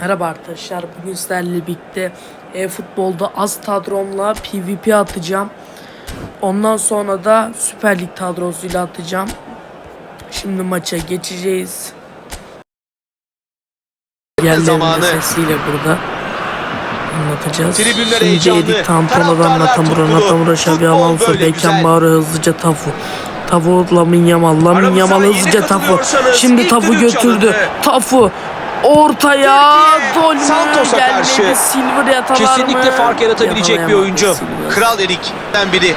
Merhaba arkadaşlar. Bugün sizlerle birlikte e-futbolda az kadromla PvP atacağım. Ondan sonra da Süper Lig kadrosuyla atacağım. Şimdi maça geçeceğiz. Yerlerin zamanı. sesiyle burada anlatacağız. Tribünler Şimdi heyecanlı. Edik Tampona'dan tutkulu. Natamura Şabi Alonso, böyle Beckham güzel. Bauer hızlıca Tafu. Tafu Lamin Yamal, Lamin Yamal hızlıca Tafu. Şimdi Tafu götürdü. Tafu ortaya gol? Santos'a karşı yatalar mı? Kesinlikle fark yaratabilecek bir oyuncu. Silver. Kral Erik'ten biri.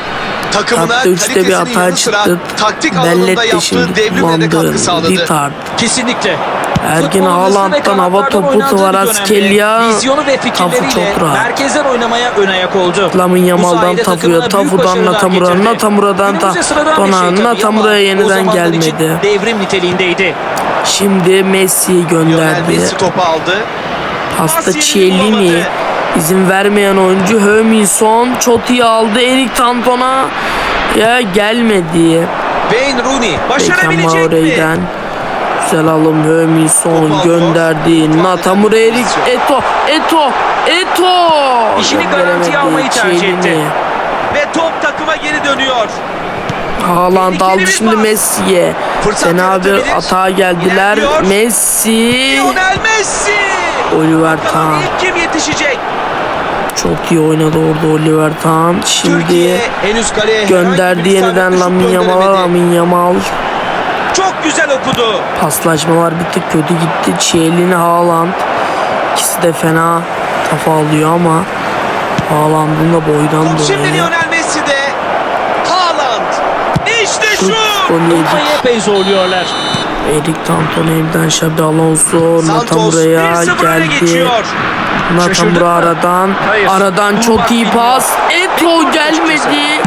Takımına Hatta üçte bir hata yanı sıra çıktı. taktik alanında Belletti yaptığı şimdi devrimle de katkı kullandı. sağladı. Retard. Kesinlikle. Ergin Futbolun hızlı ve Haaland'dan hava kanatlardan topu oynandığı bir Kvaratskhelia. dönemde Vizyonu ve Tafu fikirleriyle çok rahat. merkezden oynamaya ön ayak oldu. Lamin Yamal'dan büyük Tafu'dan Ta- sıradan bir Tona, şey o yeniden gelmedi. Devrim niteliğindeydi. Şimdi Messi'yi gönderdi. Messi topu aldı. Hasta Pas yerini Chiellini bulamadı. izin vermeyen oyuncu Höminson çok iyi aldı. Erik Cantona ya gelmedi. Wayne Rooney Beckham başarabilecek mi? Maure'den güzel alım Höminson gönderdi. Natamura Erik Eto Eto Eto İşini garantiye almayı tercih etti. Ve top takıma geri dönüyor. Haaland aldı şimdi. Messi'ye. Fena bir atağa geldiler. Messi. Lionel Messi. Oliver Kahn. kim yetişecek? Çok iyi oynadı orada Oliver Kahn. Şimdi Türkiye henüz kaleye gönderdi yeniden Lamin Yamal'a. Lamin Yamal. Çok güzel okudu. Paslaşmalar bir tık kötü gitti. Chiellini Haaland. İkisi de fena kafa alıyor ama Haaland'ın da boydan dolayı. Lionel Messi'de. Haaland. Kupayı epey zorluyorlar. Erik Cantona Şabi Alonso Santos 1-0 öne geldi. geçiyor. Mı? aradan. Hayır. Aradan çok Durmak iyi pas. Eto gelmedi.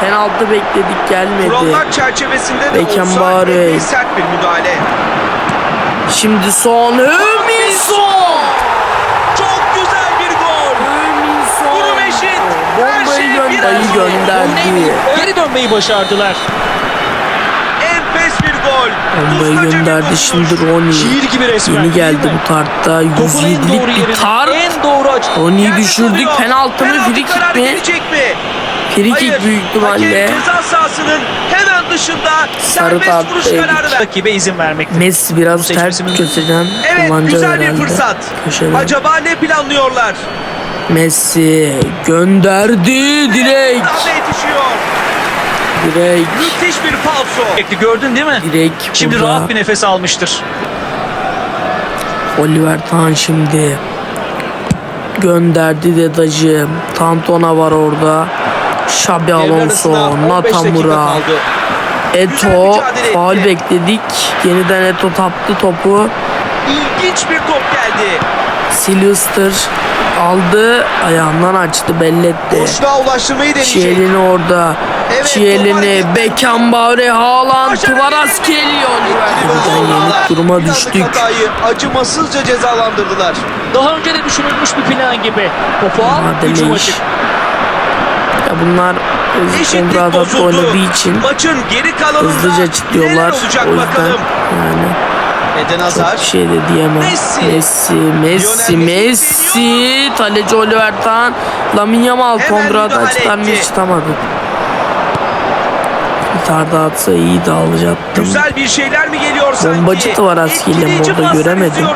Penaltı bekledik gelmedi. Kurallar çerçevesinde de Beckham offside Bauer. epey sert bir müdahale. Şimdi son Hüminson. Çok güzel bir gol. Hüminson. Durum eşit. Her Bombayı şey bir gönderdi. Geri dönmeyi başardılar. Gol. Bombayı gönderdi şimdi Roni. Şiir gibi resmen. Yeni geldi bu en 107'lik doğru bir açı. Roni'yi düşürdük. Penaltı mı? Free kick mi? Free kick büyük ihtimalle. Ceza sahasının hemen dışında Sarı serbest vuruş kararı ver. Rakibe izin vermek. Messi biraz ters köşeden Evet kullanacak güzel bir fırsat. Köşeden. Acaba ne planlıyorlar? Messi gönderdi direkt. Daha Direkt. Müthiş bir falso. Gördün değil mi? Direkt Şimdi burada. rahat bir nefes almıştır. Oliver Tan şimdi gönderdi dedacı. Tantona var orada. Xabi Alonso, arasına 15 dakika Natamura, Eto, etti. bekledik. Yeniden Eto taptı topu. İlginç bir top geldi. Sylvester aldı, ayağından açtı, belli etti. Boşluğa ulaştırmayı deneyecek. Chiellini orada. Evet, Chiellini, toparlayın. Beckham Baure, Haaland, Başarı Kvaratskhelia. Buradan yenik duruma düştük. hatayı acımasızca cezalandırdılar. Daha önce de düşünülmüş bir plan gibi. Topu al, hücum açık. Ya bunlar Eşitlik bozuldu. oynadığı için Maçın geri kalanında hızlıca olacak O yüzden bakalım. yani Eden çok Hazar. bir şey de diyemem. Messi. Messi, Messi, Messi Taleci Oliver Tan, Lamine Yamal Hemen kontra atak müdahale çıkarmış etti. çıkamadı. Bir tane daha atsa iyi de alacaktım. Güzel bir şeyler mi geliyor sanki? Bombacı Etkileyici orada paslar göremedim.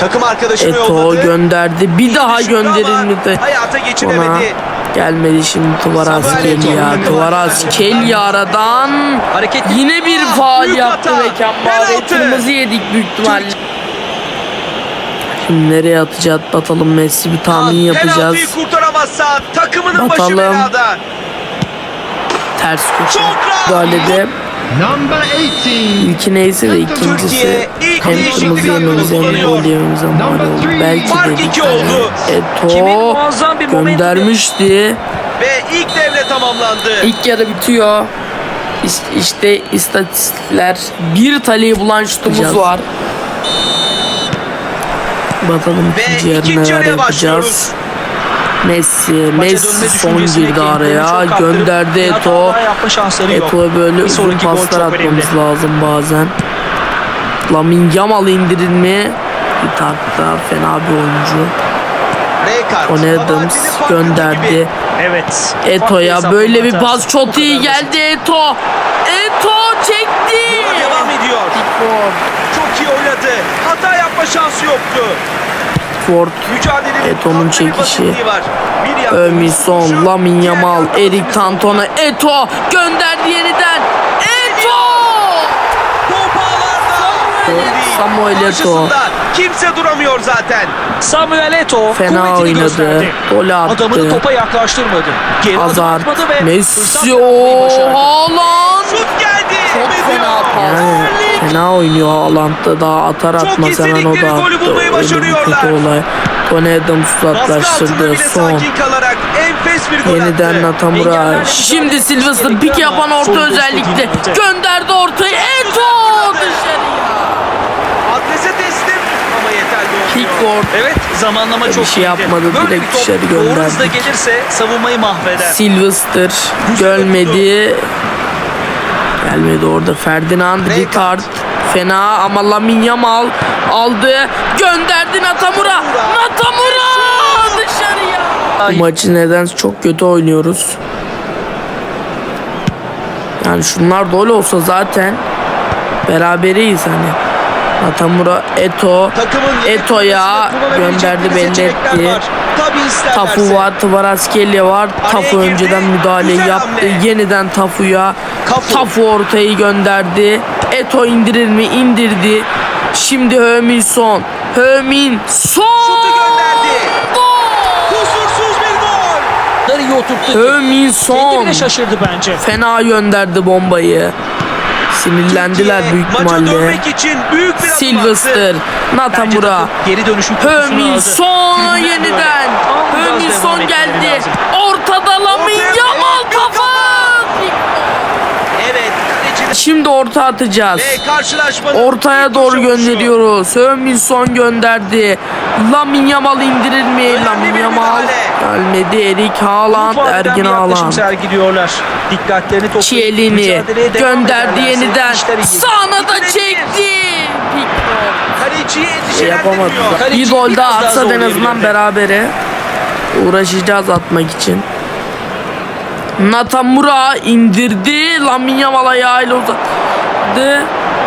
Takım arkadaşını Eto yolladı. gönderdi. Bir daha Düşündü ama gönderilmedi. Hayata Ona geçiremedi. Gelmedi şimdi Kvaratskhelia. Kvaratskhelia aradan Hareket yine bir büyük yaptı hata. ve Kambare Penaltı. kırmızı yedik büyük ihtimalle. Şimdi nereye atacağız? Batalım Messi bir tahmin yapacağız. Penaltıyı kurtaramazsa takımının başı belada. Ters köşe. Müdahalede Number 18. ilki neyse de ikincisi hem kırmızı yememiz hem gol yememize mal oldu. Belki de bir tane Eto göndermişti. Ve ilk devre tamamlandı. İlk yarı bitiyor. İşte, işte istatistikler bir taleyi bulan şutumuz var. Bakalım ikinci yarı neler yapacağız. Messi, Messi son girdi araya. Gönderdi bir Eto. Eto'ya böyle Bir uzun paslar atmamız önemli. lazım bazen. Lamin Yamal indirilme. Ditard da fena bir oyuncu. Tony Adams gönderdi. Evet. Eto'ya böyle bir pas çok iyi geldi Eto. Eto çekti. Devam ediyor. Çok iyi oynadı. Hata yapma şansı yoktu. Ford. Mücadelenin Eto'nun çekişi. Ömison, Lamin Yamal, Erik. Cantona, Eto gönderdi yeniden. Eto! Samuel. Karşısında Kimse duramıyor zaten. Samuel Eto'o Fena oynadı. Gol attı. Adamını topa yaklaştırmadı. Geri Hazard, Messi. Haaland. Şut geldi. Çok fena pas. Yani fena oynuyor Haaland'da daha atar atmaz hemen o da golü attı. bulmayı Öyle bir başarıyorlar. kötü olay. Tony Adams uzaklaştırdı son. sakin kalarak enfes bir gol Yeniden. Natamura. Şimdi etmesi pik yapan orta son özellikle gönderdi ortayı. Eto dışarıya. Adrese teslim ama yeterli olmuyor. Pickford Evet zamanlama Bir çok şey yapmadı, Böyle direkt bir top dışarı Doğru gönderdi. hızla gelirse savunmayı mahveder. Sylvester görmedi. Gelmedi orada Ferdinand Rijkaard. Fena ama Lamin Yamal aldı gönderdi Natamura Natamura dışarıya Bu maçı neden çok kötü oynuyoruz yani şunlar da öyle olsa zaten berabereyiz hani Natamura Eto Eto'ya gönderdi belli etti. Tafu var, Tvaratskhelia var. Tafu önceden müdahale yaptı. hamle. Yeniden Tafu'ya. Tafu ortayı gönderdi. Eto indirir mi? İndirdi. Şimdi Hömin son. Hömin son. Şutu gönderdi. Gol! Kusursuz bir gol. Bunları iyi oturttu. ki. Hömin Kendi son. bile şaşırdı bence. Fena gönderdi bombayı. Sinirlendiler Türkiye büyük Maça ihtimalle. dönmek için büyük bir. Bence Natamura. geri kokusunu Hömin son yeniden. Hömin son geldi. Ortada Lamin Ortaya- Yamal Evet, kafa. Evet kaleciler Şimdi orta atacağız. ve Ortaya doğru gönderiyoruz. Hömin son gönderdi. Lamin Yamal indirir mi? Lamin Yamal gelmedi. Erik Haaland, Ergin Haaland. sergiliyorlar. Dikkatlerini toplayıp devam gönderdi yeniden. Sağına da çekti. Kaleciyi yapamadı. endişelendiriyor. Kaleci Bir gol daha atsa en azından berabere. Uğraşacağız atmak için. Natamura indirdi. Lamin Yamal ayağıyla uzattı.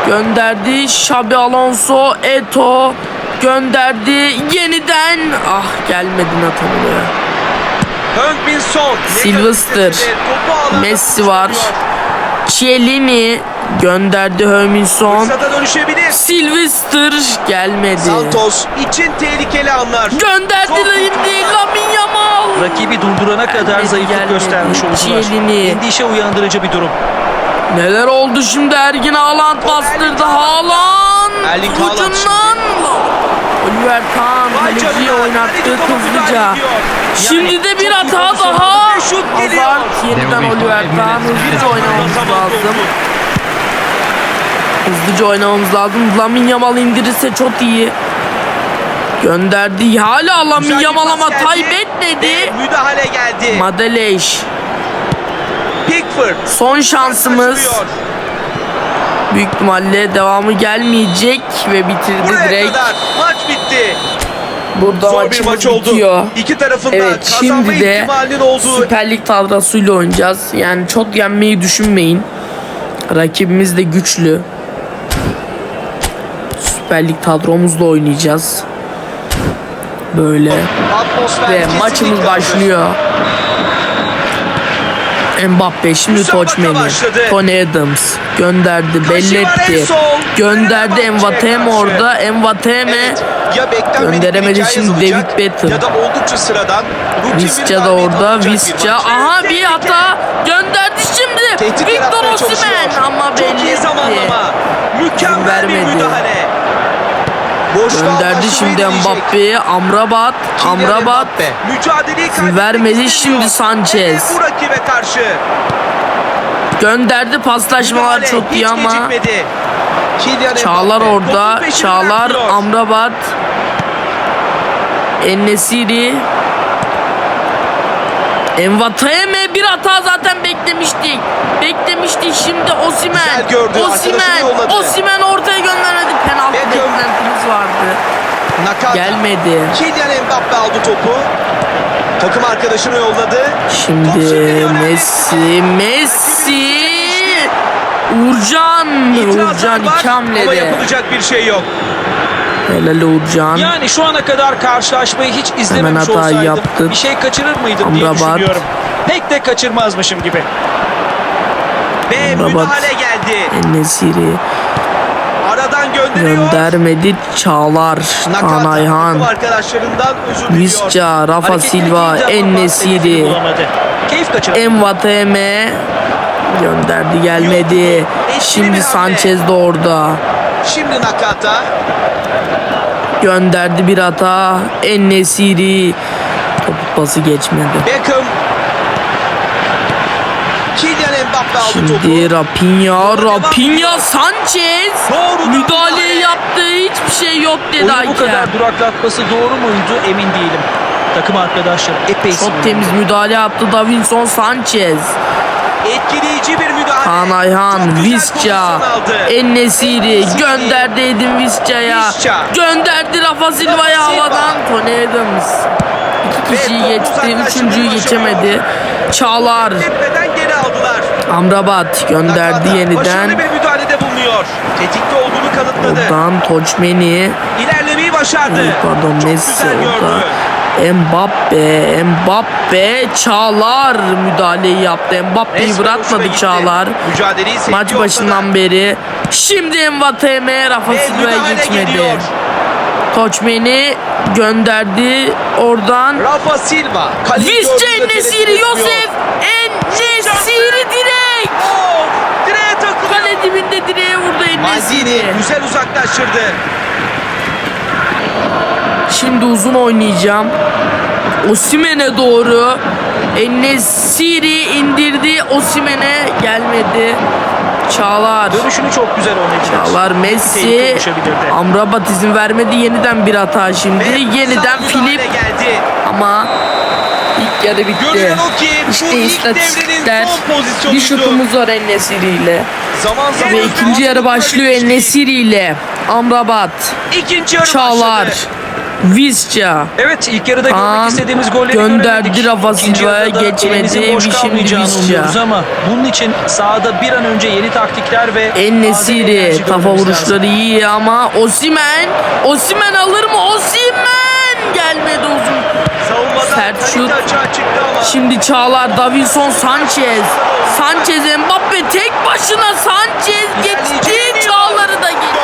Gönderdi. Xabi Alonso. Eto. Gönderdi. Yeniden. Ah gelmedi Natamura'ya. Alanda Messi var. Chiellini gönderdi dönüşebilir. Sylvester gelmedi. Santos için tehlikeli anlar. Gönderdi Lamin Yamal. Rakibi durdurana kadar zayıflık göstermiş oldular. Endişe uyandırıcı bir durum. Neler oldu şimdi Ergin Haaland bastırdı Haaland Erling Haaland ucundan Oliver Kahn kaleciyi oynattı hızlıca. Şimdi de bir hata daha Bir şut geliyor. Hazard yeniden Oliver Kahn hızlıca oynamamız lazım. Hızlıca oynamamız lazım Lamin Yamal indirirse çok iyi Gönderdi hala Lamin Güzel bir Yamal pas ama geldi. kaybetmedi Müdahale geldi. Madeleş Pickford. Son şansımız Kaçırıyor. Büyük ihtimalle devamı gelmeyecek ve bitirdi Buraya direkt. kadar maç bitti. Burada Zor bir maç oldu. bitiyor. İki tarafında Evet şimdi de olduğu Süper Lig kadrosuyla oynayacağız. Yani çok yenmeyi düşünmeyin. Rakibimiz de güçlü. Süper Lig kadromuzla oynayacağız. Böyle atmosfer ve maçımız başlıyor. Mbappe şimdi Toçmen'i. Tony Adams gönderdi, belli etti. Gönderdi karşı. orada. Envatem Evet, Gönderemedi şimdi David Beckham. Ya da oldukça sıradan Visca da orada. Visca. Aha bir hata gönderdi şimdi. Tehdit Victor. Osimhen ama belli etti. Mükemmel bir müdahale. Gönderdi şimdi. Mbappe'ye. Amrabat. Amrabat. Vermedi, şimdi Sanchez. Hele bu rakibe karşı. Gönderdi paslaşmalar çok iyi ama. Çağlar orada. Çağlar. Amrabat. Ennesiri. Envatayeme bir hata zaten beklemiştik. Beklemiştik şimdi Osimen. Osimen. Osimen ortaya göndermedi. Penaltı Beckham. beklentimiz vardı. Nakata. Gelmedi. Kylian Mbappe aldı topu. Takım arkadaşını yolladı. Şimdi Lionel Messi, Messi. Uğurcan, İtirazlar Uğurcan iki ama hamlede. yapılacak bir şey yok. Helal Uğurcan. Yani şu ana kadar karşılaşmayı hiç izlememiş hatayı olsaydım yaptın. bir şey kaçırır mıydım diye Amrabat. düşünüyorum. Pek de kaçırmazmışım gibi. Ve Amrabat. müdahale geldi. Gönderiyor. Göndermedi. Çağlar, Nakata Kaan Ayhan, takım arkadaşlarından özür diliyor. Visca, Rafa Hareketli Silva. Keyif kaçırdı. Envateme gönderdi gelmedi. Şimdi Sanchez de orada. Şimdi Nakata. Gönderdi bir hata. Enesiri top pası geçmedi. Beckham. Mbappe aldı. Şimdi Rapinha, Rapinha Sanchez Doğrudan müdahale yaptı. Hiçbir şey yok dedi Oyunu bu kadar duraklatması doğru muydu emin değilim. Takım arkadaşları epey Çok temiz müdahale yaptı Davinson Sanchez. Etkileyici bir müdahale. Kaan Ayhan, Visca. Ennesiri gönderdi Edin Visca'ya. Visca. Gönderdi Rafa Silva'ya havadan. Tony Adams. İki kişiyi geçti, üçüncüyü geçemedi. Çağlar, aldılar. Amrabat gönderdi Nakata yeniden. Başarılı bir müdahalede bulunuyor. Tetikte olduğunu kanıtladı. Oradan Toçmeni, İlerlemeyi başardı. Pardon Çok Messi orada. Mbappe, Mbappe, Çağlar müdahaleyi yaptı. Mbappe'yi bırakmadı. Çağlar. Maç başından beri. Şimdi Mbappe Rafa Silva'ya geçmedi. geliyor. Toçmeni gönderdi oradan. Rafa Silva. Visca gördüğünde Enesiri, tereddüt Yosef Enesiri direkt. Oh, direğe takılıyor. Kale dibinde direğe vurdu Enesiri. güzel uzaklaştırdı. Şimdi uzun oynayacağım. Osimhen'e doğru. Enesiri indirdi. Osimhen'e gelmedi. Çağlar. Dönüşünü çok güzel oynadılar. Çağlar Messi. Amrabat izin vermedi. Yeniden bir hata şimdi. Ve Yeniden Filip ama yarı bitti. İşte istatistikler. Bir şutumuz var Enesiri ile. Zaman zaman Ve ikinci yarı başlıyor Enesiri ile. Amrabat. İkinci yarı Çağlar. başladı. Visca. Evet ilk yarıda Kaan görmek istediğimiz golleri gönderdi. Rafa Silva'ya geçmedi. Şimdi umuyoruz ama bunun için sahada bir an önce yeni taktikler ve Enesiri enerji kafa vuruşları lazım. iyi ama Osimen Osimen alır mı? Osimen gelmedi uzun. Sert şut. Şimdi Çağlar, Davinson, Sanchez. Sanchez, Mbappe tek başına Sanchez geçti. Çağlar'ı da geçti.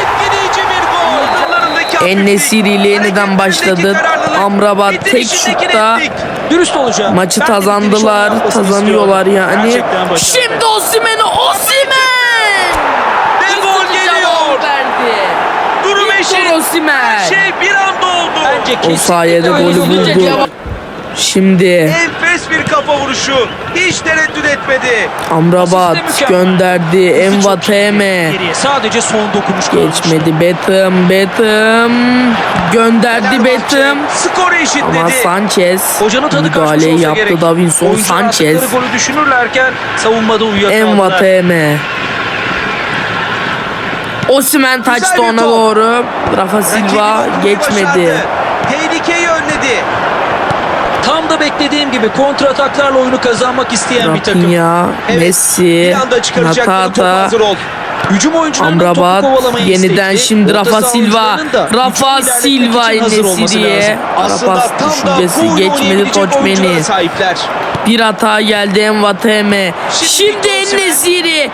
Etkileyici bir gol. Aralarındaki En-Nesyri ile hafiflik, yeniden başladı. Amrabat tek şutta. Dürüst olacağım. Maçı kazanıyorlar istiyorum. yani. Şimdi Osimhen'e Osimhen! Ve gol Üstü geliyor. cevap verdi. Durum Her şey bir anda oldu. Bence O sayede golü buldu. Şimdi Enfes bir kafa vuruşu. Hiç tereddüt etmedi. Amrabat gönderdi. Envateme. Sadece son dokunuş. Geçmedi Betim, Betim gönderdi Betim. Skoru Ama eşitledi. Sanchez Hocanın tadı kaçmış müdahaleyi olsa yaptı gerek. Davinson Oyuncular Sanchez. golü düşünürlerken savunmada uyuyakaldılar. Envateme. Taçtı bir ona top. doğru. Rafa Silva geçmedi. Tehlikeyi önledi. Tam da beklediğim gibi kontra ataklarla oyunu kazanmak isteyen bir takım. Rapinha, Evet, Messi, ol. Hücum Amrabat yeniden istekli. şimdi Orta Rafa Silva Rafa Silva lazım. Aslında Rafa tam da bu düşüncesi geçmedi sahipler. bir hata geldi Envateme Şimdi şimdi. Enesiri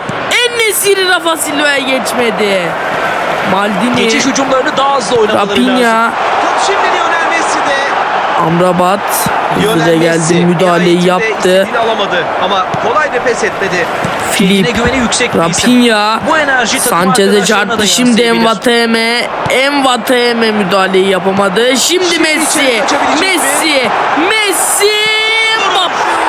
Enesiri Rafa Silva'ya geçmedi Maldini Geçiş hücumlarını daha hızlı oynamaları lazım. Rapinha Top şimdi Lionel Messi'de. Amrabat hızlıca geldi müdahaleyi yaptı alamadı ama kolay da pes etmedi. Filip güveni yüksek. Rapinha Sanchez'e çarptı şimdi. Envateme Envateme müdahaleyi yapamadı şimdi Şimdi Messi? Messi Messi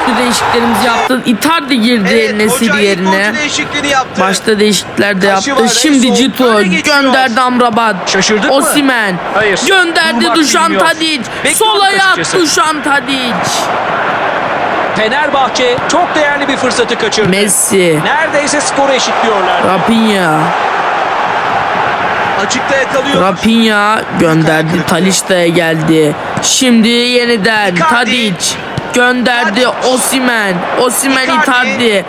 Mbappe değişikliklerimizi yaptı Icardi girdi Evet, Nesiri yerine oyuncu değişikliğini yaptı. Başta değişiklikler de yaptı. var, Şimdi Cito gönderdi Amrabat. Şaşırdık mı? Osimhen Hayır. gönderdi Dušan bilmiyor. Tadic. Sol ayak. Dušan Tadic. Fenerbahçe çok değerli bir fırsatı kaçırdı. Messi, Neredeyse skoru eşitliyorlar. Rapinha. Açıkta yakalıyor. Rafinha gönderdi. Talişta'ya geldi. Şimdi yeniden Icardi. Tadic gönderdi. Osimen. Osimen Icardi.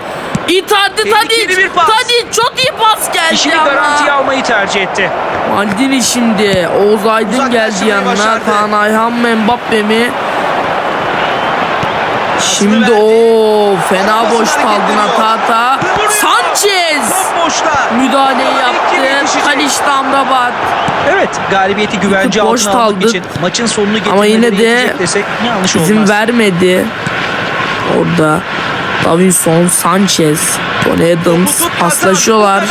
Icardi. Tadic. Tadic çok iyi pas geldi İşini ama. garantiye almayı tercih etti. Maldini şimdi. Oğuz Aydın geldi yanına. Kaan Ayhan mı Mbappe mi? Şimdi o fena boş kaldın. Vuruyor. Sanchez müdahaleyi yaptı. yetişecek? Talişta Amrabat. Evet galibiyeti güvence boş altına almak kaldı. için maçın sonunu Ama yine de desek yanlış İzin olmaz. vermedi. Orada Davinson, Sanchez, Tony Adams paslaşıyorlar.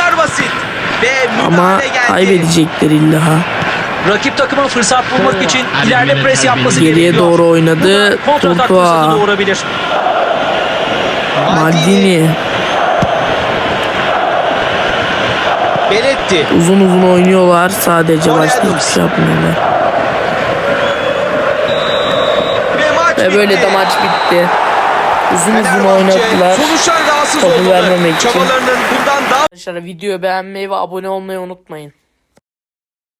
Ama kaybedecekler illa. Rakip takıma fırsat bulmak için ileride pres yapması Geriye gerekiyor. doğru Bu oynadı. fırsatı doğurabilir. Maldini Belletti. uzun uzun oynuyorlar sadece başka hiçbir şey yapmıyorlar. Ve maç Ve böyle de maç bitti. Uzun uzun rahatsız Topu vermemek için. Çabalarının bundan daha Arkadaşlar videoyu beğenmeyi ve abone olmayı unutmayın.